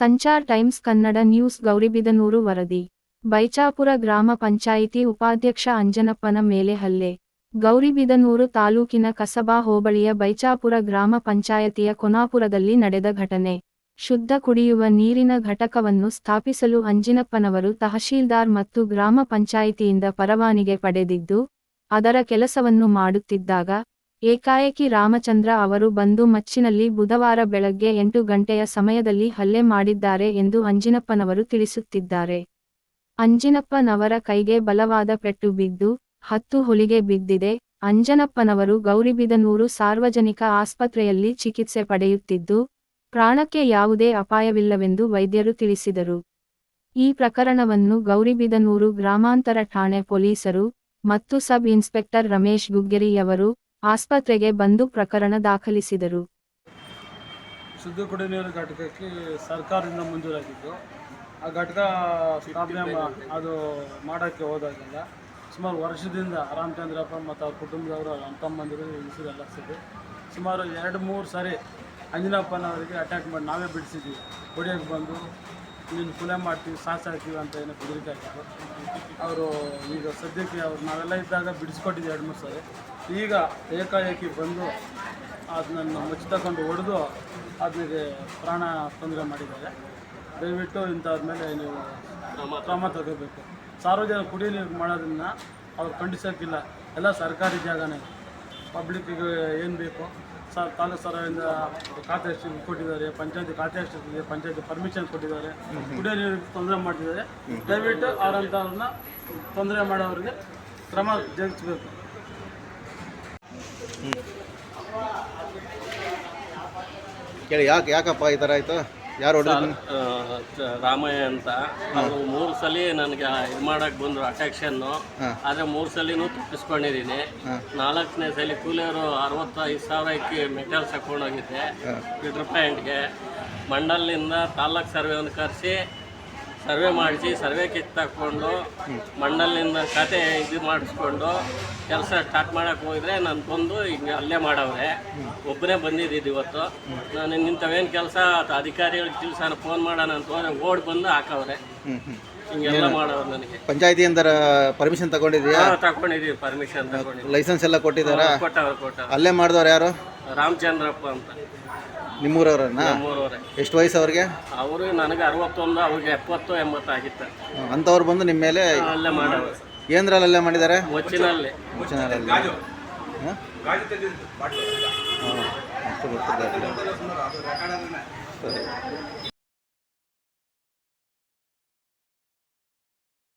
Sanchar times Kannada news Gauribidanur ವರದಿ. ಬೈಚಾಪುರ ಗ್ರಾಮ ಪಂಚಾಯಿತಿ ಉಪಾಧ್ಯಕ್ಷ ಅಂಜನಪ್ಪನ ಮೇಲೆ ಹಲ್ಲೆ. ಗೌರಿಬಿದನೂರು ತಾಲೂಕಿನ ಕಸಬಾ ಹೋಬಳಿಯ ಬೈಚಾಪುರ ಗ್ರಾಮ ಪಂಚಾಯತಿಯ ಕೊನಾಪುರದಲ್ಲಿ ನಡೆದ ಘಟನೆ. ಶುದ್ಧ ಕುಡಿಯುವ ನೀರಿನ ಘಟಕವನ್ನು ಸ್ಥಾಪಿಸಲು ಅಂಜಿನಪ್ಪನವರು ತಹಶೀಲ್ದಾರ್ ಮತ್ತು ಗ್ರಾಮ ಪಂಚಾಯಿತಿಯಿಂದ ಪರವಾನಿಗೆ ಪಡೆದಿದ್ದು, ಅದರ ಕೆಲಸವನ್ನು ಮಾಡುತ್ತಿದ್ದಾಗ ಏಕಾಏಕಿ ರಾಮಚಂದ್ರ ಅವರು ಬಂದು ಮಚ್ಚಿನಲ್ಲಿ ಬುಧವಾರ ಬೆಳಗ್ಗೆ ಎಂಟು ಗಂಟೆಯ ಸಮಯದಲ್ಲಿ ಹಲ್ಲೆ ಮಾಡಿದ್ದಾರೆ ಎಂದು ಅಂಜಿನಪ್ಪನವರು ತಿಳಿಸುತ್ತಿದ್ದಾರೆ. ಅಂಜಿನಪ್ಪನವರ ಕೈಗೆ ಬಲವಾದ ಪೆಟ್ಟು ಬಿದ್ದು, ಹತ್ತು ಹುಲಿಗೆ ಬಿದ್ದಿದೆ. ಅಂಜನಪ್ಪನವರು ಗೌರಿಬಿದನೂರು ಸಾರ್ವಜನಿಕ ಆಸ್ಪತ್ರೆಯಲ್ಲಿ ಚಿಕಿತ್ಸೆ ಪಡೆಯುತ್ತಿದ್ದು, ಪ್ರಾಣಕ್ಕೆ ಯಾವುದೇ ಅಪಾಯವಿಲ್ಲವೆಂದು ವೈದ್ಯರು ತಿಳಿಸಿದರು. ಈ ಪ್ರಕರಣವನ್ನು ಗೌರಿಬಿದನೂರು ಗ್ರಾಮಾಂತರ ಠಾಣೆ ಪೊಲೀಸರು ಮತ್ತು ಸಬ್ ಇನ್ಸ್ಪೆಕ್ಟರ್ ರಮೇಶ್ ಗುಗ್ಗೆರಿಯವರು ಆಸ್ಪತ್ರೆಗೆ ಬಂದು ಪ್ರಕರಣ ದಾಖಲಿಸಿದರು. ಶುದ್ಧ ಕುಡಿಯುವ ನೀರು ಘಟಕಕ್ಕೆ ಸರ್ಕಾರದಿಂದ ಮಂಜೂರಾಗಿದ್ದು, ಆ ಘಟಕ ಸ್ಥಾಪನೆ ಅದು ಮಾಡೋಕ್ಕೆ ಹೋದಾಗೆಲ್ಲ ಸುಮಾರು ವರ್ಷದಿಂದ ರಾಮಚಂದ್ರಪ್ಪ ಮತ್ತು ಅವ್ರ ಕುಟುಂಬದವರು ಅವ್ರ ತಮ್ಮಂದಿರು ಎಲ್ಲ ಸೇರಿ ಸುಮಾರು ಎರಡು ಮೂರು ಸಾರಿ ಅಂಜನಪ್ಪನವರಿಗೆ ಅಟ್ಯಾಕ್ ಮಾಡಿ ನಾವೇ ಬಿಡಿಸಿದ್ವಿ. ಹೊಡಿಯೋಕ್ಕೆ ಬಂದು ನೀನು ಕುಲೆ ಮಾಡ್ತೀವಿ ಸಾಕ್ಸಾಕ್ತೀವಿ ಅಂತ ಏನೋ ಬೆದರಿಕೆ ಹಾಕಿದ್ರು ಅವರು ಈಗ ಸದ್ಯಕ್ಕೆ ಅವ್ರು ನಾವೆಲ್ಲ ಇದ್ದಾಗ ಬಿಡಿಸ್ಕೊಟ್ಟಿದ್ದೆ ಎರಡು ಮೂರು ಸಾರಿ. ಈಗ ಏಕಾಏಕಿ ಬಂದು ಅದನ್ನು ಮುಚ್ಚಿ ತಗೊಂಡು ಹೊಡೆದು ಅದನಿಗೆ ಪ್ರಾಣ ತೊಂದರೆ ಮಾಡಿದ್ದಾರೆ. ದಯವಿಟ್ಟು ಇಂಥವ್ರ ಮೇಲೆ ನೀವು ಕ್ರಮ ತಗೋಬೇಕು. ಸಾರ್ವಜನಿಕ ಕುಡಿಯ ನೀರು ಮಾಡೋದನ್ನ ಅವ್ರು ಖಂಡಿಸೋಕ್ಕಿಲ್ಲ. ಎಲ್ಲ ಸರ್ಕಾರಿ ಜಾಗನೇ. ಪಬ್ಲಿಕ್ಕಿಗೆ ಏನು ಬೇಕು ಸ ತಾಲೂಕು ಸರ್ವಿಂದ ಖಾತೆ ಕೊಟ್ಟಿದ್ದಾರೆ, ಪಂಚಾಯತಿ ಖಾತೆ ಅಷ್ಟಿದೆ ಪಂಚಾಯತಿ ಪರ್ಮಿಷನ್ ಕೊಟ್ಟಿದ್ದಾರೆ. ಕುಡಿಯೋ ನೀರು ತೊಂದರೆ ಮಾಡ್ತಿದ್ದಾರೆ. ದಯವಿಟ್ಟು ಅವರಂಥವ್ರನ್ನ ತೊಂದರೆ ಮಾಡೋರಿಗೆ ಕ್ರಮ ಜರುಗಿಸಬೇಕು. ಕೇಳಿ, ಯಾಕೆ ಯಾಕಪ್ಪ ಈ ಥರ ಆಯಿತು? ಯಾರು ರಾಮಯ್ಯ ಅಂತ. ಅವರು ಮೂರು ಸಲ ನನಗೆ ಇದು ಮಾಡಕ್ ಬಂದ್ರು ಅಟ್ಯಾಕ್ಷನ್ನು ಆದರೆ ಮೂರು ಸಲಿನೂ ತಪ್ಪಿಸ್ಕೊಂಡಿದ್ದೀನಿ. ನಾಲ್ಕನೇ ಸಲ ಕೂಲಿಯವರು ಅರವತ್ತೈದು ಸಾವಿರಕ್ಕೆ ಮೆಟೀರಿಯಲ್ಸ್ ಹಾಕೊಂಡೋಗಿದ್ದೆ ರೂಪಾಯಿ ಪ್ಯಾಂಟ್ಗೆ ಮಂಡಲ್ನಿಂದ ತಾಲ್ಲೂಕು ಒಂದು ಕರೆಸಿ ಸರ್ವೆ ಮಾಡಿಸಿ ಸರ್ವೆ ಕಿತ್ ತಕ್ಕೊಂಡು ಮಣ್ಣಲ್ಲಿಂದ ಕತೆ ಇದು ಮಾಡಿಸ್ಕೊಂಡು ಕೆಲಸ ಸ್ಟಾರ್ಟ್ ಮಾಡೋಕೆ ಹೋಗಿದ್ರೆ ನಾನು ಬಂದು ಹಿಂಗೆ ಅಲ್ಲೇ ಮಾಡವ್ರೆ. ಒಬ್ಬನೇ ಬಂದಿದ್ದು ಇವತ್ತು. ನಾನು ಇಂಥವೇನು ಕೆಲಸ ಅಧಿಕಾರಿಗಳಿಗೆ ತಿಳಿಸೋಣ ಫೋನ್ ಮಾಡೋಣ ಅಂತ ಹೋದ್ರೆ ಓಡ್ ಬಂದು ಹಾಕವ್ರೆ. ಹಿಂಗೆಲ್ಲ ನನಗೆ. ನನಗೆ ಪಂಚಾಯತಿಯಿಂದ ಪರ್ಮಿಷನ್ ತಗೊಂಡಿದ್ಯಾ? ತಗೊಂಡಿದ್ದೀವಿ ಪರ್ಮಿಷನ್ ತಗೊಂಡು ಲೈಸೆನ್ಸ್ ಎಲ್ಲ ಕೊಟ್ಟಿದ್ದಾರಾ? ಕೊಟ್ಟವ್ರು ಕೊಟ್ಟವ್ರು. ಅಲ್ಲೇ ಮಾಡಿದವ್ರು ಯಾರು? ರಾಮಚಂದ್ರಪ್ಪ ಅಂತ. ನಿಮ್ಮೂರವ್ರನ್ನ? ಮೂರುವರೆ ಎಷ್ಟು ವಯಸ್ಸು ಅವ್ರಿಗೆ? ಅವರು ನನಗೆ ಅರವತ್ತೊಂದು ಅವ್ರಿಗೆ ಎಪ್ಪತ್ತು ಎಂಬತ್ತು ಆಗಿತ್ತು. ಅಂಥವ್ರು ಬಂದು ನಿಮ್ಮ ಮೇಲೆ ಅಲ್ಲೇ ಮಾಡವ್ರೆ ಏನರಲ್ಲೆಲ್ಲ ಮಾಡಿದ್ದಾರೆ? ಮುಚ್ಚಿನಲ್ಲಿ ಮುಚ್ಚನಲ್ಲಿ ಹಾಂ ಅಷ್ಟು ಗೊತ್ತಿಲ್ಲ. ಸರಿ.